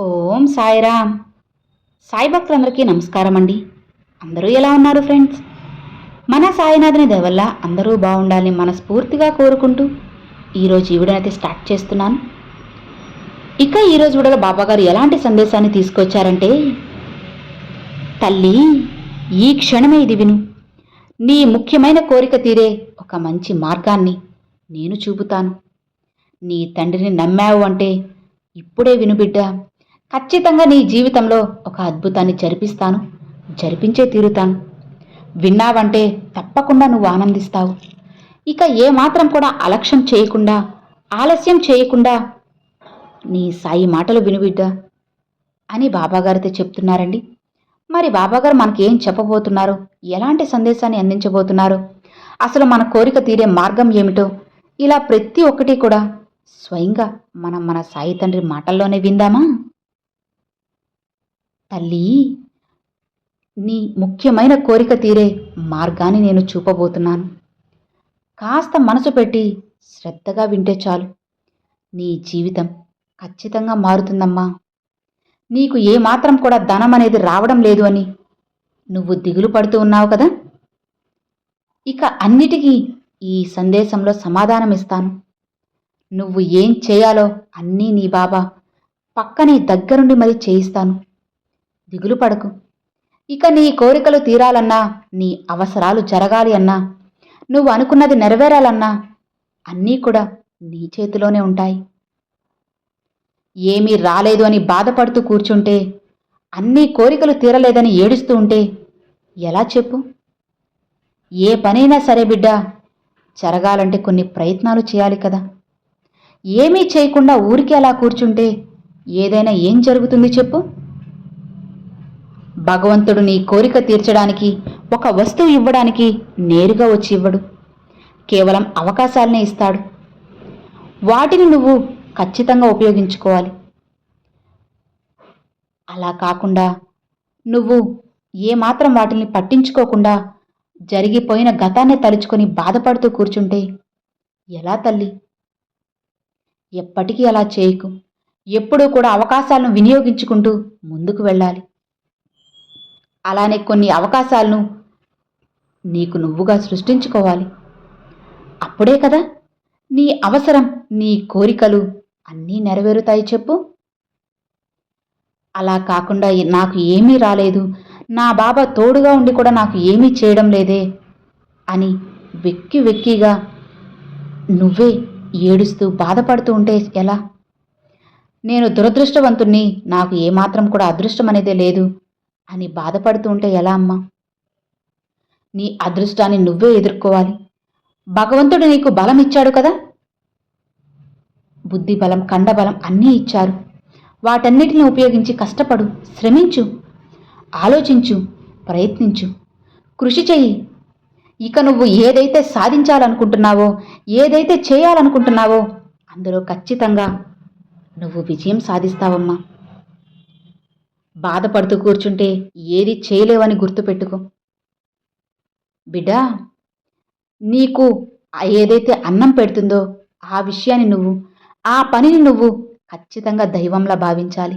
ఓం సాయిరామ్. సాయి భక్తులందరికీ నమస్కారం అండి అందరూ ఎలా ఉన్నారు ఫ్రెండ్స్? మన సాయినాథుని దయవల్ల అందరూ బాగుండాలని మనస్ఫూర్తిగా కోరుకుంటూ ఈరోజు ఈ వీడియోనైతే స్టార్ట్ చేస్తున్నాను. ఇక ఈరోజు వీడియోలో బాబాగారు ఎలాంటి సందేశాన్ని తీసుకొచ్చారంటే తల్లి ఈ క్షణమే ఇది విను. నీ ముఖ్యమైన కోరిక తీరే ఒక మంచి మార్గాన్ని నేను చూపుతాను. నీ తండ్రిని నమ్మావు అంటే ఇప్పుడే విను బిడ్డ. ఖచ్చితంగా నీ జీవితంలో ఒక అద్భుతాన్ని జరిపిస్తాను జరిపించే తీరుతాను. విన్నావంటే తప్పకుండా నువ్వు ఆనందిస్తావు. ఇక ఏమాత్రం కూడా అలక్ష్యం చేయకుండా ఆలస్యం చేయకుండా నీ సాయి మాటలు వినుబిడ్డా అని బాబాగారితో చెప్తున్నారండి. మరి బాబాగారు మనకేం చెప్పబోతున్నారు? ఎలాంటి సందేశాన్ని అందించబోతున్నారు? అసలు మన కోరిక తీరే మార్గం ఏమిటో ఇలా ప్రతి ఒక్కటి కూడా స్వయంగా మనం మన సాయి తండ్రి మాటల్లోనే విందామా? తల్లి నీ ముఖ్యమైన కోరిక తీరే మార్గాన్ని నేను చూపబోతున్నాను. కాస్త మనసు పెట్టి శ్రద్ధగా వింటే చాలు. నీ జీవితం ఖచ్చితంగా మారుతుందమ్మా. నీకు ఏమాత్రం కూడా ధనం అనేది రావడం లేదు అని నువ్వు దిగులు పడుతూ ఉన్నావు కదా? ఇక అన్నిటికీ ఈ సందేశంలో సమాధానం ఇస్తాను. నువ్వు ఏం చేయాలో అన్నీ నీ బాబా. పక్కనే దగ్గరుండి మరి చేయిస్తాను. దిగులు పడకు. ఇక నీ కోరికలు తీరాలన్నా నీ అవసరాలు జరగాలి అన్నా నువ్వు అనుకున్నది నెరవేరాలన్నా అన్నీ కూడా నీ చేతిలోనే ఉంటాయి. ఏమీ రాలేదు అని బాధపడుతూ కూర్చుంటే అన్ని కోరికలు తీరలేదని ఏడుస్తూ ఉంటే ఎలా చెప్పు? ఏ పనైనా సరే బిడ్డ జరగాలంటే కొన్ని ప్రయత్నాలు చేయాలి కదా. ఏమీ చేయకుండా ఊరికి అలా కూర్చుంటే ఏదైనా ఏం జరుగుతుంది చెప్పు? భగవంతుడు నీ కోరిక తీర్చడానికి ఒక వస్తువు ఇవ్వడానికి నేరుగా వచ్చి ఇవ్వడు. కేవలం అవకాశాలనే ఇస్తాడు. వాటిని నువ్వు ఖచ్చితంగా ఉపయోగించుకోవాలి. అలా కాకుండా నువ్వు ఏమాత్రం వాటిని పట్టించుకోకుండా జరిగిపోయిన గతాన్ని తలుచుకొని బాధపడుతూ కూర్చుంటే ఎలా తల్లి? ఎప్పటికీ అలా చేయకు. ఎప్పుడూ కూడా అవకాశాలను వినియోగించుకుంటూ ముందుకు వెళ్ళాలి. అలానే కొన్ని అవకాశాలను నీకు నువ్వుగా సృష్టించుకోవాలి. అప్పుడే కదా నీ అవసరం నీ కోరికలు అన్నీ నెరవేరుతాయి చెప్పు. అలా కాకుండా నాకు ఏమీ రాలేదు నా బాబా తోడుగా ఉండి కూడా నాకు ఏమీ చేయడం లేదే అని వెక్కి వెక్కిగా నువ్వే ఏడుస్తూ బాధపడుతూ ఉంటే ఎలా? నేను దురదృష్టవంతుణ్ణి నాకు ఏమాత్రం కూడా అదృష్టం అనేదే లేదు. అని బాధపడుతూ ఉంటే ఎలా అమ్మా? నీ అదృష్టాన్ని నువ్వే ఎదుర్కోవాలి. భగవంతుడు నీకు బలం ఇచ్చాడు కదా? బుద్ధి బలం కండబలం అన్నీ ఇచ్చారు. వాటన్నిటిని ఉపయోగించి కష్టపడు శ్రమించు ఆలోచించు ప్రయత్నించు. కృషి చెయ్యి. ఇక నువ్వు ఏదైతే సాధించాలనుకుంటున్నావో ఏదైతే చేయాలనుకుంటున్నావో అందులో ఖచ్చితంగా నువ్వు విజయం సాధిస్తావమ్మా. బాధపడుతూ కూర్చుంటే ఏది చేయలేవని గుర్తుపెట్టుకో. బిడ్డా నీకు ఏదైతే అన్నం పెడుతుందో ఆ విషయాన్ని నువ్వు ఆ పనిని నువ్వు ఖచ్చితంగా దైవంలా భావించాలి.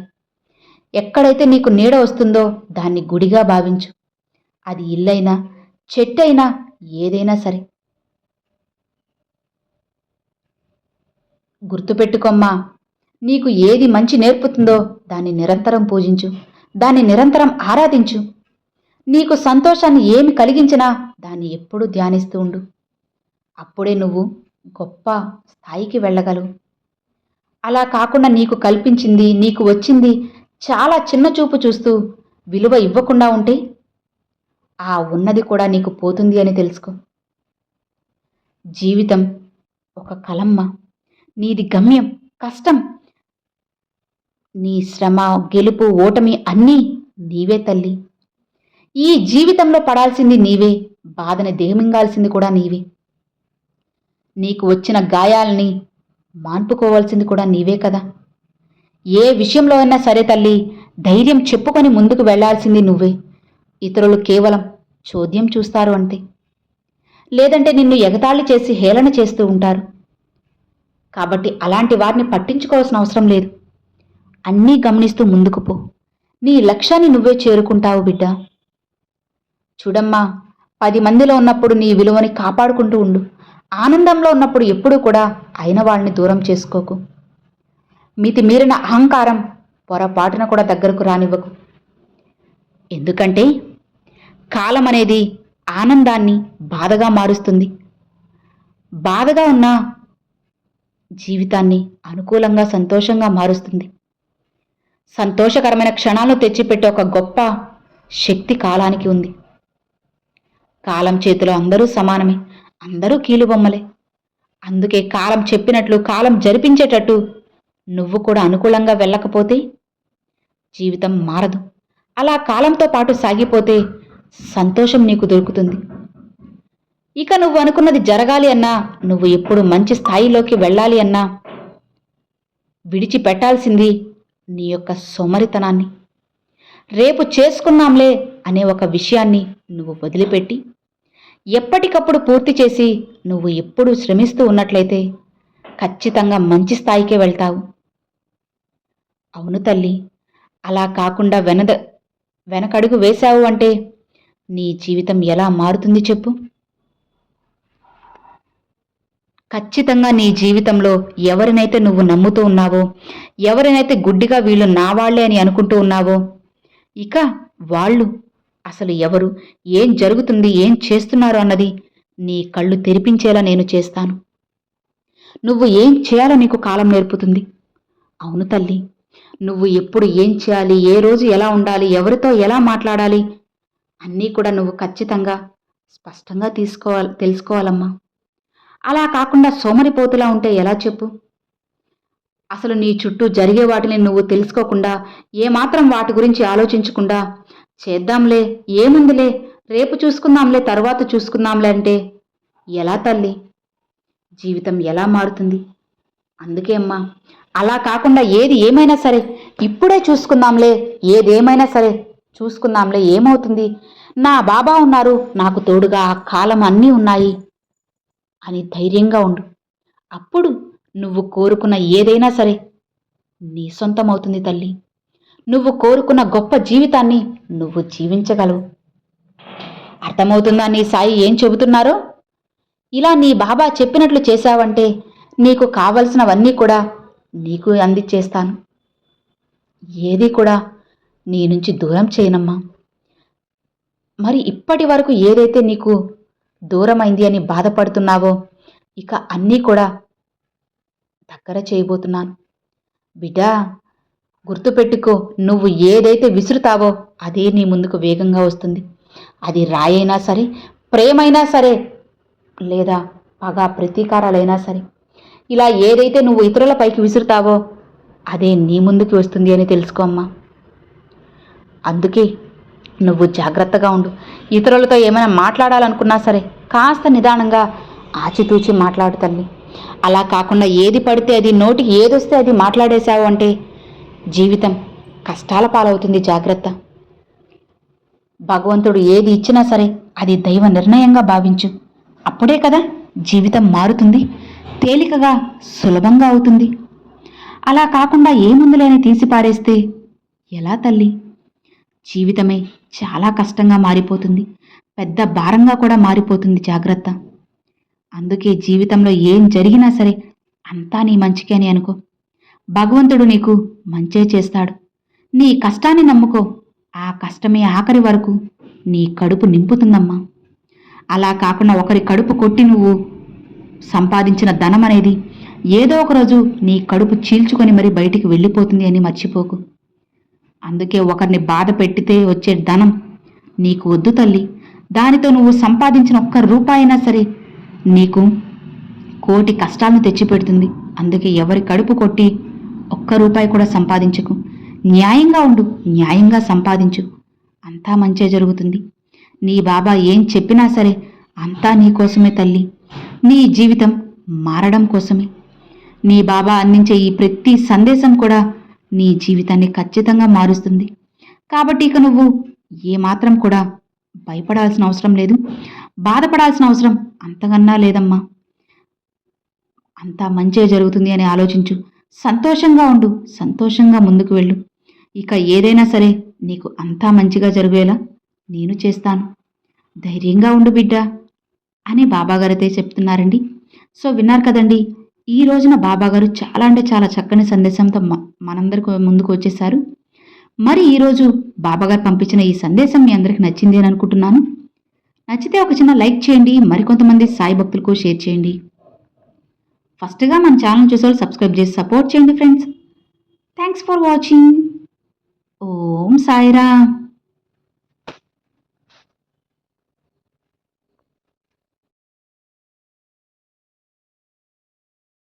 ఎక్కడైతే నీకు నీడ వస్తుందో దాన్ని గుడిగా భావించు. అది ఇల్లైనా చెట్టైనా ఏదైనా సరే. గుర్తుపెట్టుకోమ్మా నీకు ఏది మంచి నేర్పుతుందో దాన్ని నిరంతరం పూజించు. దాన్ని నిరంతరం ఆరాధించు. నీకు సంతోషాన్ని ఏమి కలిగించినా దాన్ని ఎప్పుడూ ధ్యానిస్తూ ఉండు. అప్పుడే నువ్వు గొప్ప స్థాయికి వెళ్ళగలవు. అలా కాకుండా నీకు కల్పించింది నీకు వచ్చింది చాలా చిన్న చూపు చూస్తూ విలువ ఇవ్వకుండా ఉంటే ఆ ఉన్నది కూడా నీకు పోతుంది అని తెలుసుకో. జీవితం ఒక కలమ్మ. నీది గమ్యం కష్టం. నీ శ్రమ గెలుపు ఓటమి అన్నీ నీవే తల్లి. ఈ జీవితంలో పడాల్సింది నీవే బాధని దేహమింగాల్సింది కూడా నీవే. నీకు వచ్చిన గాయాల్ని మాన్పుకోవాల్సింది కూడా నీవే కదా. ఏ విషయంలో అయినా సరే తల్లి ధైర్యం చెప్పుకొని ముందుకు వెళ్ళాల్సింది నువ్వే. ఇతరులు కేవలం చోద్యం చూస్తారు అంతే. లేదంటే నిన్ను ఎగతాళి చేసి హేళన చేస్తూ ఉంటారు. కాబట్టి అలాంటి వారిని పట్టించుకోవాల్సిన అవసరం లేదు. అన్నీ గమనిస్తూ ముందుకు పో. నీ లక్ష్యాన్ని నువ్వే చేరుకుంటావు బిడ్డ. చూడమ్మా పది మందిలో ఉన్నప్పుడు నీ విలువని కాపాడుకుంటూ ఉండు. ఆనందంలో ఉన్నప్పుడు ఎప్పుడూ కూడా అయిన వాళ్ళని దూరం చేసుకోకు. మితి మీరిన అహంకారం పొరపాటున కూడా దగ్గరకు రానివ్వకు. ఎందుకంటే కాలం అనేది ఆనందాన్ని బాధగా మారుస్తుంది. బాధగా ఉన్న జీవితాన్ని అనుకూలంగా సంతోషంగా మారుస్తుంది. సంతోషకరమైన క్షణాలను తెచ్చిపెట్టే ఒక గొప్ప శక్తి కాలానికి ఉంది. కాలం చేతిలో అందరూ సమానమే అందరూ కీలుబొమ్మలే. అందుకే కాలం చెప్పినట్లు కాలం జరిపించేటట్టు నువ్వు కూడా అనుకూలంగా వెళ్ళకపోతే జీవితం మారదు. అలా కాలంతో పాటు సాగిపోతే సంతోషం నీకు దొరుకుతుంది. ఇక నువ్వు అనుకున్నది జరగాలి అన్నా నువ్వు ఎప్పుడు మంచి స్థాయిలోకి వెళ్ళాలి అన్నా విడిచిపెట్టాల్సింది నీ యొక్క సోమరితనాన్ని. రేపు చేసుకున్నాంలే అనే ఒక విషయాన్ని నువ్వు వదిలిపెట్టి ఎప్పటికప్పుడు పూర్తి చేసి నువ్వు ఎప్పుడూ శ్రమిస్తూ ఉన్నట్లయితే ఖచ్చితంగా మంచి స్థాయికే వెళ్తావు. అవును తల్లి అలా కాకుండా వెనద వెనకడుగు వేశావు అంటే నీ జీవితం ఎలా మారుతుంది చెప్పు. ఖచ్చితంగా నీ జీవితంలో ఎవరినైతే నువ్వు నమ్ముతూ ఉన్నావో ఎవరినైతే గుడ్డిగా వీళ్ళు నా వాళ్ళే అని అనుకుంటూ ఉన్నావో ఇక వాళ్ళు అసలు ఎవరు ఏం జరుగుతుంది ఏం చేస్తున్నారు అన్నది నీ కళ్ళు తెరిపించేలా నేను చేస్తాను. నువ్వు ఏం చేయాలో నీకు కాలం నేర్పుతుంది. అవును తల్లి నువ్వు ఎప్పుడు ఏం చేయాలి ఏ రోజు ఎలా ఉండాలి ఎవరితో ఎలా మాట్లాడాలి అన్నీ కూడా నువ్వు ఖచ్చితంగా స్పష్టంగా తీసుకోవాలి తెలుసుకోవాలమ్మా. అలా కాకుండా సోమరిపోతులా ఉంటే ఎలా చెప్పు? అసలు నీ చుట్టూ జరిగే వాటిని నువ్వు తెలుసుకోకుండా ఏమాత్రం వాటి గురించి ఆలోచించకుండా చేద్దాంలే ఏముందిలే రేపు చూసుకుందాంలే తర్వాత చూసుకుందాంలే అంటే ఎలా తల్లి? జీవితం ఎలా మారుతుంది? అందుకే అమ్మా అలా కాకుండా ఏది ఏమైనా సరే ఇప్పుడే చూసుకుందాంలే ఏదేమైనా సరే చూసుకుందాంలే ఏమవుతుంది? నా బాబా ఉన్నారు నాకు తోడుగా ఆ కాలం అన్నీ ఉన్నాయి. అని ధైర్యంగా ఉండు. అప్పుడు నువ్వు కోరుకున్న ఏదైనా సరే నీ సొంతమవుతుంది తల్లి. నువ్వు కోరుకున్న గొప్ప జీవితాన్ని నువ్వు జీవించగలవు. అర్థమవుతుందా నీ సాయి ఏం చెబుతున్నారో? ఇలా నీ బాబా చెప్పినట్లు చేశావంటే నీకు కావలసినవన్నీ కూడా నీకు అందిచ్చేస్తాను. ఏది కూడా నీ నుంచి దూరం చేయనమ్మా. మరి ఇప్పటి వరకు ఏదైతే నీకు దూరమైంది అని బాధపడుతున్నావో? ఇక అన్నీ కూడా దగ్గర చేయబోతున్నాను. బిడ్డా గుర్తుపెట్టుకో నువ్వు ఏదైతే విసురుతావో అదే నీ ముందుకు వేగంగా వస్తుంది. అది రాయైనా సరే ప్రేమైనా సరే లేదా పగ ప్రతీకారాలైనా సరే ఇలా ఏదైతే నువ్వు ఇతరుల పైకి విసురుతావో అదే నీ ముందుకి వస్తుంది అని తెలుసుకో అమ్మా. అందుకే నువ్వు జాగ్రత్తగా ఉండు. ఇతరులతో ఏమైనా మాట్లాడాలనుకున్నా సరే కాస్త నిదానంగా ఆచితూచి మాట్లాడు తల్లి. అలా కాకుండా ఏది పడితే అది నోటికి ఏదొస్తే అది మాట్లాడేశావు అంటే జీవితం కష్టాల పాలవుతుంది జాగ్రత్త. భగవంతుడు ఏది ఇచ్చినా సరే అది దైవ నిర్ణయంగా భావించు. అప్పుడే కదా జీవితం మారుతుంది తేలికగా సులభంగా అవుతుంది. అలా కాకుండా ఏ మందులైనా తీసి పారేస్తే ఎలా తల్లి? జీవితమే చాలా కష్టంగా మారిపోతుంది. పెద్ద భారంగా కూడా మారిపోతుంది జాగ్రత్త. అందుకే జీవితంలో ఏం జరిగినా సరే అంతా నీ మంచికే అని అనుకో. భగవంతుడు నీకు మంచే చేస్తాడు. నీ కష్టాన్ని నమ్ముకో. ఆ కష్టమే ఆఖరి వరకు నీ కడుపు నింపుతుందమ్మా. అలా కాకుండా ఒకరి కడుపు కొట్టి నువ్వు సంపాదించిన ధనం అనేది ఏదో ఒక రోజు నీ కడుపు చీల్చుకొని మరి బయటికి వెళ్ళిపోతుంది అని మర్చిపోకు. అందుకే ఒకరిని బాధ పెట్టితే వచ్చే ధనం నీకు వద్దు తల్లి. దానితో నువ్వు సంపాదించిన ఒక్క రూపాయినా సరే నీకు కోటి కష్టాలను తెచ్చిపెడుతుంది. అందుకే ఎవరి కడుపు కొట్టి ఒక్క రూపాయి కూడా సంపాదించకు. న్యాయంగా ఉండు న్యాయంగా సంపాదించు. అంతా మంచే జరుగుతుంది. నీ బాబా ఏం చెప్పినా సరే అంతా నీ కోసమే తల్లి. నీ జీవితం మారడం కోసమే. నీ బాబా అందించే ఈ ప్రతి సందేశం కూడా నీ జీవితాన్ని ఖచ్చితంగా మారుస్తుంది. కాబట్టి ఇక నువ్వు ఏమాత్రం కూడా భయపడాల్సిన అవసరం లేదు. బాధపడాల్సిన అవసరం అంతకన్నా లేదమ్మా. అంతా మంచే జరుగుతుంది అని ఆలోచించు. సంతోషంగా ఉండు సంతోషంగా ముందుకు వెళ్ళు. ఇక ఏదైనా సరే నీకు అంతా మంచిగా జరిగేలా నేను చేస్తాను. ధైర్యంగా ఉండు బిడ్డ అని బాబాగారైతే చెప్తున్నారండి. సో విన్నారు కదండి ఈ రోజున బాబాగారు చాలా అంటే చాలా చక్కని సందేశంతో మ- మనందరికి ముందుకు వచ్చేసారు మరి ఈరోజు బాబాగారు పంపించిన ఈ సందేశం మీ అందరికి నచ్చింది అని అనుకుంటున్నాను. నచ్చితే ఒక చిన్న లైక్ చేయండి మరికొంతమంది సాయి భక్తులకు షేర్ చేయండి. ఫస్ట్గా మన ఛానల్ చూసేవాళ్ళు సబ్స్క్రైబ్ చేసి సపోర్ట్ చేయండి friends. Thanks for watching. Om సాయిరా